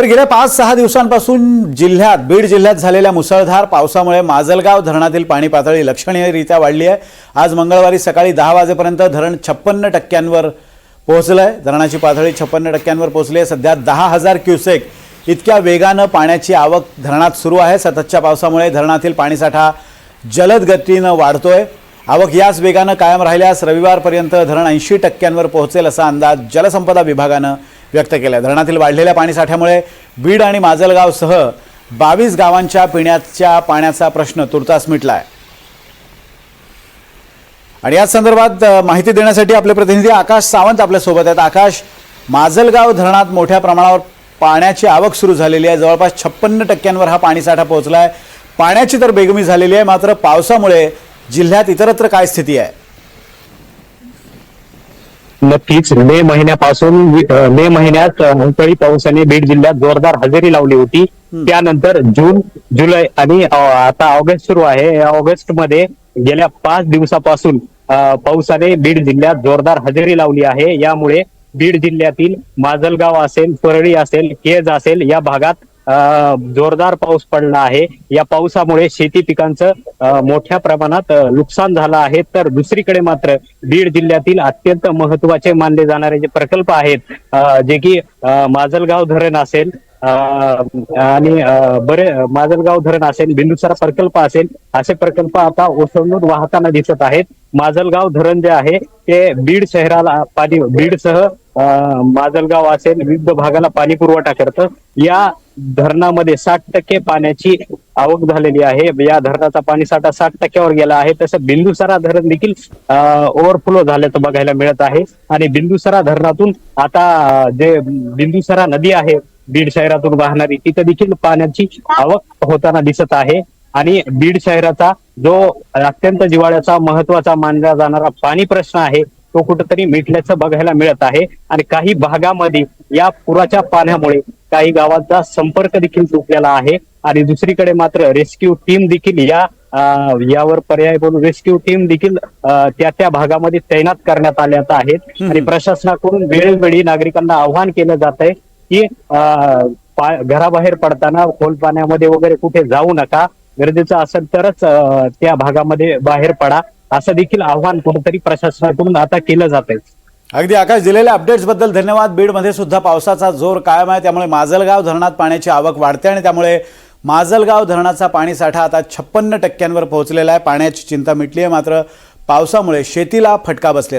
तर गेल्या पाच सहा दिवसांपासून जिल्ह्यात बीड जिल्ह्यात झालेल्या मुसळधार पावसामुळे माजलगाव धरणातील पाणी पातळी लक्षणीयरित्या वाढली आहे. आज मंगळवारी सकाळी दहा वाजेपर्यंत धरण छप्पन्न टक्क्यांवर पोहोचलं आहे धरणाची पातळी छप्पन्न टक्क्यांवर पोहोचली आहे. सध्या दहा हजार क्युसेक इतक्या वेगानं पाण्याची आवक धरणात सुरू आहे. सततच्या पावसामुळे धरणातील पाणीसाठा जलद गतीनं वाढतोय. आवक याच वेगानं कायम राहिल्यास रविवारपर्यंत धरण ऐंशी टक्क्यांवर पोहोचेल असा अंदाज जलसंपदा विभागानं व्यक्त केला आहे धरणातील वाढलेल्या पाणीसाठ्यामुळे बीड आणि माजलगावसह बावीस गावांच्या पिण्याच्या पाण्याचा प्रश्न तुर्तास मिटला आहे आणि याच संदर्भात माहिती देण्यासाठी आपले प्रतिनिधी आकाश सावंत आपल्यासोबत आहेत. आकाश माजलगाव धरणात मोठ्या प्रमाणावर पाण्याची आवक सुरू झालेली आहे. जवळपास छप्पन्न टक्क्यांवर हा पाणीसाठा पोहोचला आहे पाण्याची तर बेगमी झालेली आहे मात्र पावसामुळे जिल्ह्यात इतरत्र काय स्थिती आहे? नक्कीच. मे महिन्यापासून मे महिन्यात अवकाळी पावसाने बीड जिल्ह्यात जोरदार हजेरी लावली होती. त्यानंतर जून जुलै आणि आता ऑगस्ट सुरू आहे. या ऑगस्टमध्ये गेल्या पाच दिवसापासून पावसाने बीड जिल्ह्यात जोरदार हजेरी लावली आहे. यामुळे बीड जिल्ह्यातील माजलगाव असेल परळी असेल केज असेल या भागात जोरदार पाऊस पडला आहे. या पावसामुळे शेती पिकांचं मोठ्या प्रमाणात नुकसान झालं आहे. तर दुसरीकडे मात्र बीड जिल्ह्यातील अत्यंत महत्त्वाचे मानले जाणारे जे प्रकल्प आहेत जे की माजलगाव धरण असेल आणि बरे माजलगाव धरण असेल बिंदुसरा प्रकल्प असेल असे प्रकल्प आता ओसंडून वाहताना दिसत आहेत. माजलगाव धरण जे आहे ते बीड शहराला पाणी बीडसह माजलगाव असेल विविध भागाला पाणी पुरवठा करतं. या धरणामध्ये साठ टक्के पाण्याची आवक झालेली आहे. या धरणाचा पाणी साठा साठ टक्क्यावर गेला आहे. तसं बिंदुसरा धरण देखील ओव्हरफ्लो झाल्याचं बघायला मिळत आहे. आणि बिंदुसरा धरणातून आता जे बिंदुसरा नदी आहे बीड शहरातून वाहणारी तिथं देखील पाण्याची आवक होताना दिसत आहे. आणि बीड शहराचा जो अत्यंत जिव्हाळ्याचा महत्त्वाचा मानला जाणारा पाणी प्रश्न आहे तो कुठेतरी मिटल्याचं बघायला मिळत आहे. आणि काही भागामध्ये या पुराच्या पाण्यामुळे काही गावांचा संपर्क देखील तुटलेला आहे. आणि दुसरीकडे मात्र रेस्क्यू टीम देखील या यावर पर्याय बोलून रेस्क्यू टीम देखील त्या त्या भागामध्ये तैनात करण्यात आल्यात आहेत. आणि प्रशासनाकडून वेळोवेळी नागरिकांना आव्हान केलं जात आहे की घराबाहेर पडताना खोल पाण्यामध्ये वगैरे कुठे जाऊ नका. गरजेचं असेल तरच त्या भागामध्ये बाहेर पडा. असं देखील आव्हान कुठेतरी प्रशासनाकडून आता केलं जात आहे. अगदी आकाश दिलेल्या अपडेट्सबद्दल धन्यवाद. बीडमध्ये सुद्धा पावसाचा जोर कायम आहे. त्यामुळे माजलगाव धरणात पाण्याची आवक वाढते आणि त्यामुळे माजलगाव धरणाचा पाणीसाठा आता छप्पन्न टक्क्यांवर पोहोचलेला आहे. पाण्याची चिंता मिटली आहे. मात्र पावसामुळे शेतीला फटका बसलेला